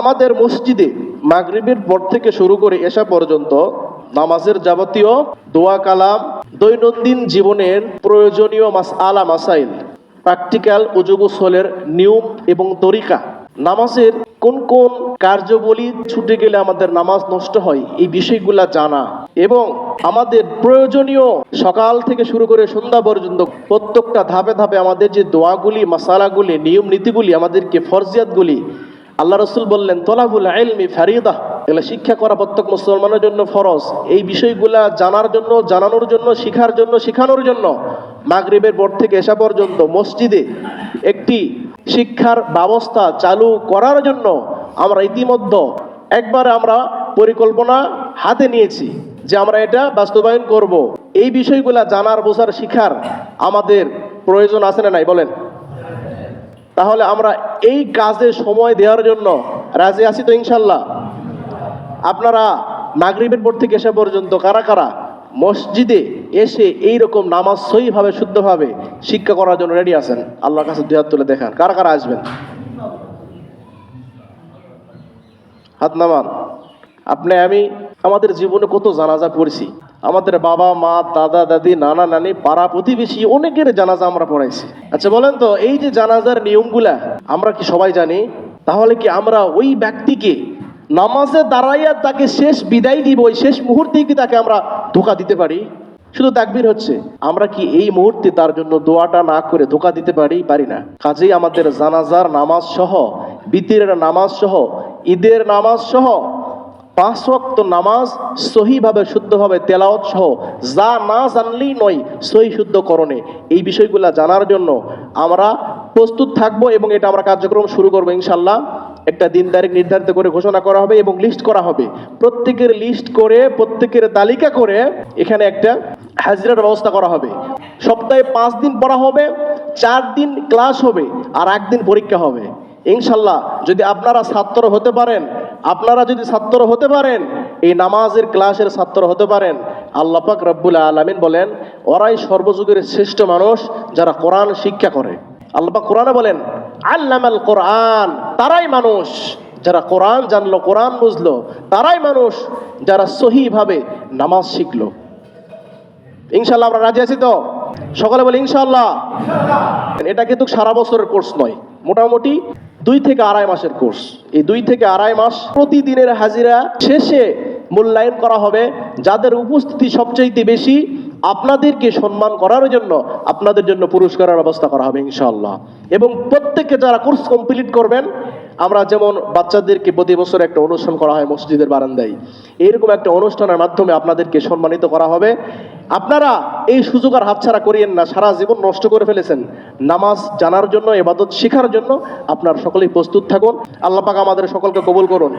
আমাদের মসজিদে মাগরিবের পর থেকে শুরু করে এসা পর্যন্ত নামাজের যাবতীয় দোয়া কালাম, দৈনন্দিন জীবনের প্রয়োজনীয় মাস আলা মাসাইল, প্র্যাকটিক্যাল উজুগুসলের নিয়ম এবং তরিকা। নামাজের কোন কোন কার্যবলী ছুটে গেলে আমাদের নামাজ নষ্ট হয়, এই বিষয়গুলা জানা এবং আমাদের প্রয়োজনীয় সকাল থেকে শুরু করে সন্ধ্যা পর্যন্ত প্রত্যেকটা ধাপে ধাপে আমাদের যে দোয়াগুলি, মাসালাগুলি নিয়ম নীতিগুলি আমাদেরকে ফরজিয়াতগুলি আল্লাহ রসুল বললেন, তোলাবুল আলমি ফারিদা এগুলো শিক্ষা করা প্রত্যেক মুসলমানের জন্য ফরজ। এই বিষয়গুলা জানার জন্য, জানানোর জন্য, শিখার জন্য, শেখানোর জন্য মাগরিবের পর থেকে এসা পর্যন্ত মসজিদে একটি শিক্ষার ব্যবস্থা চালু করার জন্য আমরা ইতিমধ্যে একবার আমরা পরিকল্পনা হাতে নিয়েছি যে আমরা এটা বাস্তবায়ন করব। এই বিষয়গুলা জানার, বোঝার, শিখার আমাদের প্রয়োজন আছে না নাই? বলেন। তাহলে আমরা এই কাজে সময় দেওয়ার জন্য রাজি আছি তো ইনশাল্লাহ? আপনারা নাগরিবের পর থেকে এসে পর্যন্ত কারা কারা মসজিদে এসে এই রকম নামাজ সহিভাবে, শুদ্ধভাবে শিক্ষা করার জন্য রেডি আছেন? আল্লাহর কাছে দুই হাত তুলে দেখান। কারা কারা আসবেন? হাত নামান। আপনি, আমি, আমাদের জীবনে কত জানাজা পড়ছি। আমাদের বাবা, মা, দাদা, দাদি, নানা, নানি, পাড়া প্রতিবেশী, অনেকের জানাজা আমরা পড়াইছি। আচ্ছা বলেন তো, এই যে জানাজার নিয়মগুলা, আমরা কি সবাই জানি? তাহলে কি আমরা ওই ব্যক্তিকে নামাজে দাঁড়াইয়া তাকে শেষ বিদায় দিব, ওই শেষ মুহূর্তেই কি তাকে আমরা ধোকা দিতে পারি? শুধু তাকবির হচ্ছে, আমরা কি এই মুহূর্তে তার জন্য দোয়াটা না করে ধোকা দিতে পারি? পারি না। কাজেই আমাদের জানাজার নামাজ সহ বিতিরের নামাজ সহ ঈদের নামাজ সহ পাঁচ ওয়াক্ত নামাজ সহিভাবে, শুদ্ধভাবে তেলাওয়াত সহ যা না জানলেই নয়, সহি শুদ্ধ করণে। এই বিষয়গুলো জানার জন্য আমরা প্রস্তুত থাকব এবং এটা আমরা কার্যক্রম শুরু করব ইনশাল্লাহ একটা দিন তারিখ নির্ধারিত করে ঘোষণা করা হবে এবং লিস্ট করা হবে। প্রত্যেকের লিস্ট করে, প্রত্যেকের তালিকা করে এখানে একটা হাজিরার ব্যবস্থা করা হবে। সপ্তাহে পাঁচ দিন পড়া হবে, চার দিন ক্লাস হবে আর একদিন পরীক্ষা হবে। ইনশাল্লাহ যদি আপনারা ছাত্র হতে পারেন আপনারা যদি ছাত্র হতে পারেন, এই নামাজের ক্লাসের ছাত্র হতে পারেন, আল্লাহ পাক রব্বুল আলমিন বলেন, ওরাই সর্বযুগের শ্রেষ্ঠ মানুষ যারা কোরআন শিক্ষা করে। আল্লাহ পাক কোরআনে বলেন, আল্লামাল কোরআন, তারাই মানুষ। যারা কোরআন জানলো, কোরআন বুঝলো, তারাই মানুষ যারা সহিভাবে নামাজ শিখলো। ইনশাল্লাহ আমরা রাজি আছি তো? সকালে বলি ইনশাল্লাহ এটা কিন্তু সারা বছরের কোর্স নয়। মোটামুটি দুই থেকে আড়াই মাসের কোর্স। এই দুই থেকে আড়াই মাস প্রতিদিনের হাজিরা শেষে মূল্যায়ন করা হবে। যাদের উপস্থিতি সবচেয়ে বেশি আপনাদেরকে সম্মান করার জন্য আপনাদের জন্য পুরস্কারের ব্যবস্থা করা হবে, ইনশাআল্লাহ। এবং প্রত্যেককে যারা কোর্স কমপ্লিট করবেন, আমরা যেমন বাচ্চাদেরকে প্রতি বছর একটা অনুষ্ঠান করা হয় মসজিদের বারান্দায় এইরকম একটা অনুষ্ঠানের মাধ্যমে আপনাদেরকে সম্মানিত করা হবে। আপনারা এই সুযোগ আর হাতছাড়া করিয়েন না, সারা জীবন নষ্ট করে ফেলেছেন। নামাজ জানার জন্য, এবাদত শেখার জন্য আপনার সকলেই প্রস্তুত থাকুন। আল্লাহ পাক আমাদের সকলকে কবুল করুন।